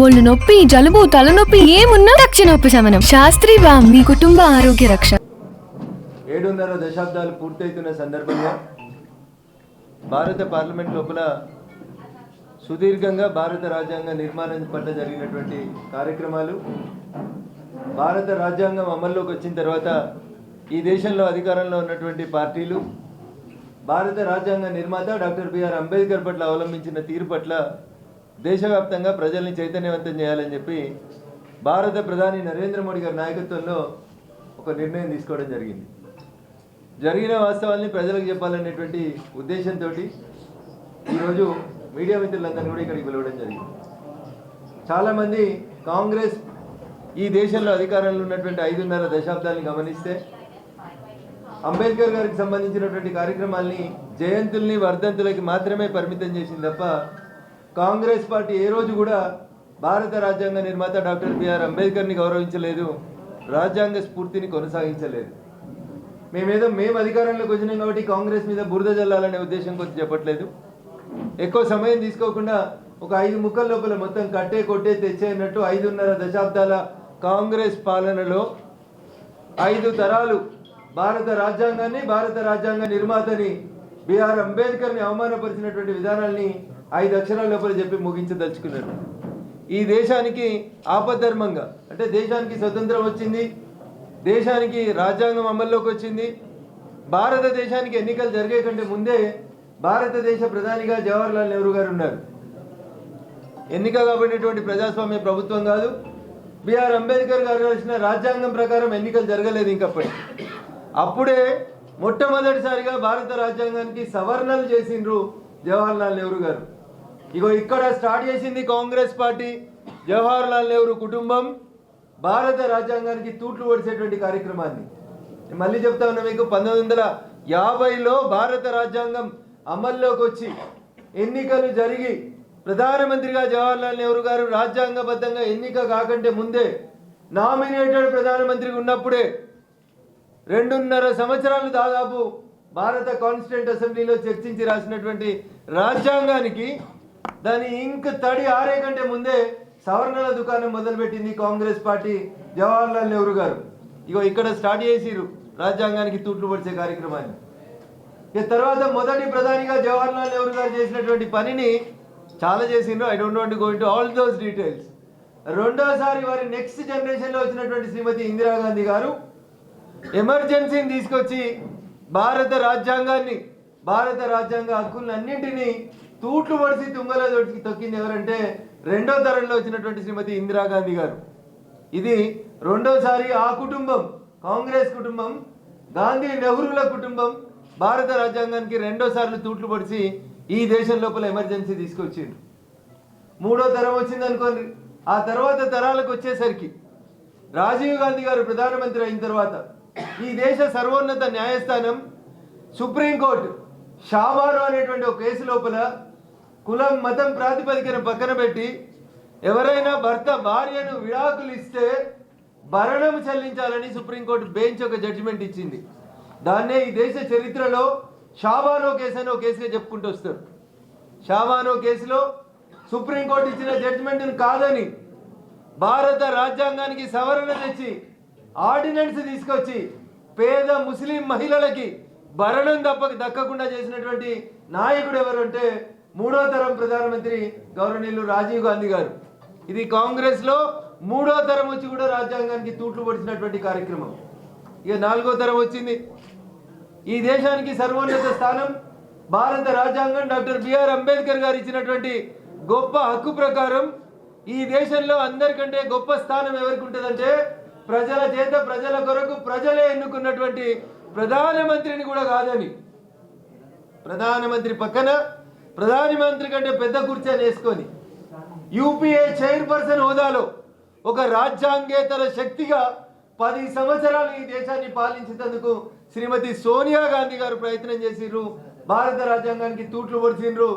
ఒళ్ళు నొప్పి జలుబు తలనొప్పి ఏమున్నా తక్షణ ఉపశమనం శాస్త్రి బామ్ మీ కుటుంబ ఆరోగ్య రక్ష. ఏడున్నర దశాబ్దాలు పూర్తయితున్న సందర్భంగా భారత పార్లమెంట్ లోపల సుదీర్ఘంగా భారత రాజ్యాంగ నిర్మాణం పట్ల జరిగినటువంటి కార్యక్రమాలు భారత రాజ్యాంగం అమల్లోకి వచ్చిన తర్వాత ఈ దేశంలో అధికారంలో ఉన్నటువంటి పార్టీలు భారత రాజ్యాంగ నిర్మాత డాక్టర్ బిఆర్ అంబేద్కర్ పట్ల అవలంబించిన తీరు పట్ల దేశవ్యాప్తంగా ప్రజల్ని చైతన్యవంతం చేయాలని చెప్పి భారత ప్రధాని నరేంద్ర మోడీ గారి నాయకత్వంలో ఒక నిర్ణయం తీసుకోవడం జరిగింది. జరిగిన వాస్తవాల్ని ప్రజలకు చెప్పాలనేటువంటి ఉద్దేశంతో ఈరోజు మీడియా మిత్రులందరినీ కూడా ఇక్కడికి పిలవడం జరిగింది. చాలామంది కాంగ్రెస్ ఈ దేశంలో అధికారంలో ఉన్నటువంటి ఐదున్నర దశాబ్దాలను గమనిస్తే అంబేద్కర్ గారికి సంబంధించినటువంటి కార్యక్రమాల్ని జయంతుల్ని వర్ధంతులకి మాత్రమే పరిమితం చేసింది తప్ప కాంగ్రెస్ పార్టీ ఏ రోజు కూడా భారత రాజ్యాంగ నిర్మాత డాక్టర్ బిఆర్ అంబేద్కర్ని గౌరవించలేదు రాజ్యాంగ స్ఫూర్తిని కొనసాగించలేదు. మేమేదో మేము అధికారంలోకి వచ్చినాం కాబట్టి కాంగ్రెస్ మీద బురద జల్లాలనే ఉద్దేశం కొంచెం చెప్పట్లేదు. ఎక్కువ సమయం తీసుకోకుండా ఒక ఐదు ముక్కల లోపల మొత్తం కట్టే కొట్టే తెచ్చేయనట్టు ఐదున్నర దశాబ్దాల కాంగ్రెస్ పాలనలో ఐదు తరాలు భారత రాజ్యాంగాన్ని భారత రాజ్యాంగ నిర్మాతని బిఆర్ అంబేద్కర్ని అవమానపరిచినటువంటి విధానాల్ని ఐదు అక్షరాల లోపల చెప్పి ముగించదలుచుకున్నారు ఈ దేశానికి ఆపద్ధర్మంగా అంటే దేశానికి స్వతంత్రం వచ్చింది దేశానికి రాజ్యాంగం అమల్లోకి వచ్చింది భారతదేశానికి ఎన్నికలు జరిగే కంటే ముందే భారతదేశ ప్రధానిగా జవహర్లాల్ నెహ్రూ గారు ఉన్నారు. ఎన్నిక కాబడినటువంటి ప్రజాస్వామ్య ప్రభుత్వం కాదు బిఆర్ అంబేద్కర్ గారు రాసిన రాజ్యాంగం ప్రకారం ఎన్నికలు జరగలేదు ఇంకప్పటి. అప్పుడే మొట్టమొదటిసారిగా భారత రాజ్యాంగానికి సవరణలు చేసిండ్రు జవహర్లాల్ నెహ్రూ గారు. ఇగో ఇక్కడ స్టార్ట్ చేసింది కాంగ్రెస్ పార్టీ జవహర్లాల్ నెహ్రూ కుటుంబం భారత రాజ్యాంగానికి తూట్లు ఒడిసేటువంటి కార్యక్రమాన్ని. మళ్ళీ చెప్తా ఉన్నా మీకు పంతొమ్మిది వందల యాభైలో భారత రాజ్యాంగం అమల్లోకి వచ్చి ఎన్నికలు జరిగి ప్రధానమంత్రిగా జవహర్లాల్ నెహ్రూ గారు రాజ్యాంగబద్ధంగా ఎన్నిక కాకంటే ముందే నామినేటెడ్ ప్రధానమంత్రి ఉన్నప్పుడే రెండున్నర సంవత్సరాలు దాదాపు భారత కాన్స్టిట్యూంట్ అసెంబ్లీలో చర్చించి రాసినటువంటి రాజ్యాంగానికి దాని ఇంక్ తడి ఆరే కంటే ముందే సవరణల దుకాణం మొదలుపెట్టింది కాంగ్రెస్ పార్టీ జవహర్లాల్ నెహ్రూ గారు. ఇగో ఇక్కడ స్టార్ట్ చేసిరు రాజ్యాంగానికి తూట్లు పడిచే కార్యక్రమాన్ని. ఇక తర్వాత మొదటి ప్రధానిగా జవహర్లాల్ నెహ్రూ గారు చేసినటువంటి పనిని చాలా చేసిండ్రు. I don't want going into all those details రెండోసారి వారి నెక్స్ట్ జనరేషన్లో వచ్చినటువంటి శ్రీమతి ఇందిరాగాంధీ గారు ఎమర్జెన్సీని తీసుకొచ్చి భారత రాజ్యాంగాన్ని భారత రాజ్యాంగ హక్కులను అన్నింటినీ తూట్లు పడిసి తుంగలో దొరికి తొక్కింది ఎవరంటే రెండో తరంలో వచ్చినటువంటి శ్రీమతి ఇందిరాగాంధీ గారు. ఇది రెండోసారి ఆ కుటుంబం కాంగ్రెస్ కుటుంబం గాంధీ నెహ్రూల కుటుంబం భారత రాజ్యాంగానికి రెండోసార్లు తూట్లు పడిచి ఈ దేశం లోపల ఎమర్జెన్సీ తీసుకొచ్చిండ్రు. మూడో తరం వచ్చింది అనుకోండి ఆ తర్వాత తరాలకు వచ్చేసరికి రాజీవ్ గాంధీ గారు ప్రధానమంత్రి అయిన తర్వాత ఈ దేశ సర్వోన్నత న్యాయస్థానం సుప్రీంకోర్టు షాబారు అనేటువంటి ఒక కేసు లోపల కులం మతం ప్రాతిపదికన పక్కన పెట్టి ఎవరైనా భర్త భార్యను విడాకులు ఇస్తే భరణం చెల్లించాలని సుప్రీంకోర్టు బెంచ్ ఒక జడ్జిమెంట్ ఇచ్చింది. దాన్నే ఈ దేశ చరిత్రలో షాబానో కేసు అని ఒక కేసుగా చెప్పుకుంటూ వస్తారు. షాబానో కేసులో సుప్రీంకోర్టు ఇచ్చిన జడ్జిమెంట్ను కాదని భారత రాజ్యాంగానికి సవరణ తెచ్చి ఆర్డినెన్స్ తీసుకొచ్చి పేద ముస్లిం మహిళలకి భరణం తప్పక దక్కకుండా చేసినటువంటి నాయకుడు ఎవరంటే మూడో తరం ప్రధానమంత్రి గౌరవనీయులు రాజీవ్ గాంధీ గారు. ఇది కాంగ్రెస్లో మూడో తరం వచ్చి కూడా రాజ్యాంగానికి తూట్లు పడిచినటువంటి కార్యక్రమం. ఇక నాలుగో తరం వచ్చింది. ఈ దేశానికి సర్వోన్నత స్థానం భారత రాజ్యాంగం డాక్టర్ బిఆర్ అంబేద్కర్ గారు ఇచ్చినటువంటి గొప్ప హక్కు ప్రకారం ఈ దేశంలో అందరికంటే గొప్ప స్థానం ఎవరికి ఉంటుందంటే ప్రజల చేత ప్రజల కొరకు ప్రజలే ఎన్నుకున్నటువంటి ప్రధానమంత్రిని కూడా కాదని. ప్రధానమంత్రి పక్కన ప్రధానమంత్రి కంటే పెద్ద కుర్చీని వేసుకొని యూపీఏ చైర్పర్సన్ హోదాలో ఒక రాజ్యాంగేతర శక్తిగా పది సంవత్సరాలు ఈ దేశాన్ని పాలించేందుకు శ్రీమతి సోనియా గాంధీ గారు ప్రయత్నం చేసిర్రు. భారత రాజ్యాంగానికి తూట్లు పొడిచిండ్రు.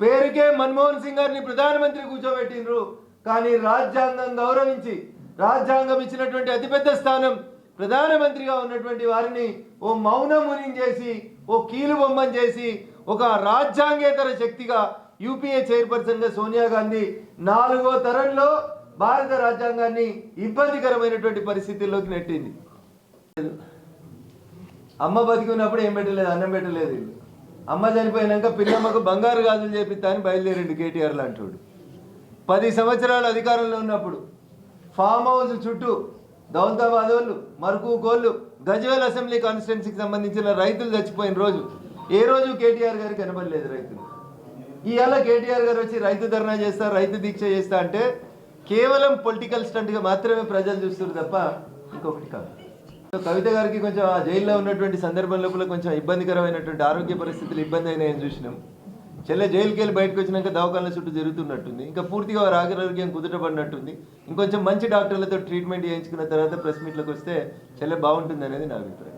పేరుకే మన్మోహన్ సింగ్ గారిని ప్రధానమంత్రి కూర్చోబెట్టిండ్రు. కానీ రాజ్యాంగం గౌరవించి రాజ్యాంగం ఇచ్చినటువంటి అతిపెద్ద స్థానం ప్రధానమంత్రిగా ఉన్నటువంటి వారిని ఓ మౌన చేసి ఓ కీలు బొమ్మని చేసి ఒక రాజ్యాంగేతర శక్తిగా యూపీఏ చైర్పర్సన్గా సోనియా గాంధీ నాలుగో తరంలో భారత రాజ్యాంగాన్ని ఇబ్బందికరమైనటువంటి పరిస్థితుల్లోకి నెట్టింది. అమ్మ బతికున్నప్పుడు ఏం పెట్టలేదు అన్నం పెట్టలేదు అమ్మ చనిపోయినాక పిల్లమ్మకు బంగారు గాజులు చేపిస్తా అని బయలుదేరిండు కేటీఆర్ లాంటోడు. పది సంవత్సరాలు అధికారంలో ఉన్నప్పుడు ఫామ్ హౌస్ చుట్టూ దౌలతాబాద్ వాళ్ళు మరుకు కోళ్ళు గజ్వేల్ అసెంబ్లీ కాన్స్టిట్యున్సీకి సంబంధించిన రైతులు చచ్చిపోయిన రోజు ఏ రోజు కేటీఆర్ గారికి కనబడలేదు రైతులు. ఇవాళ కేటీఆర్ గారు వచ్చి రైతు ధర్నా చేస్తా రైతు దీక్ష చేస్తా అంటే కేవలం పొలిటికల్ స్టంట్గా మాత్రమే ప్రజలు చూస్తారు తప్ప ఇంకొకటి కాదు. కవిత గారికి కొంచెం ఆ జైల్లో ఉన్నటువంటి సందర్భం లోపల కొంచెం ఇబ్బందికరమైనటువంటి ఆరోగ్య పరిస్థితులు ఇబ్బంది అయినాయని చూసినాం. చెల్లె జైలుకి వెళ్ళి బయటకు వచ్చినాక దవాఖాన చుట్టూ జరుగుతున్నట్టుంది ఇంకా పూర్తిగా వారి ఆరోగ్యం కుదుటపడినట్టుంది. ఇంకొంచెం మంచి డాక్టర్లతో ట్రీట్మెంట్ చేయించుకున్న తర్వాత ప్రెస్ మీట్లోకి వస్తే చెల్లె బాగుంటుంది అనేది నా అభిప్రాయం.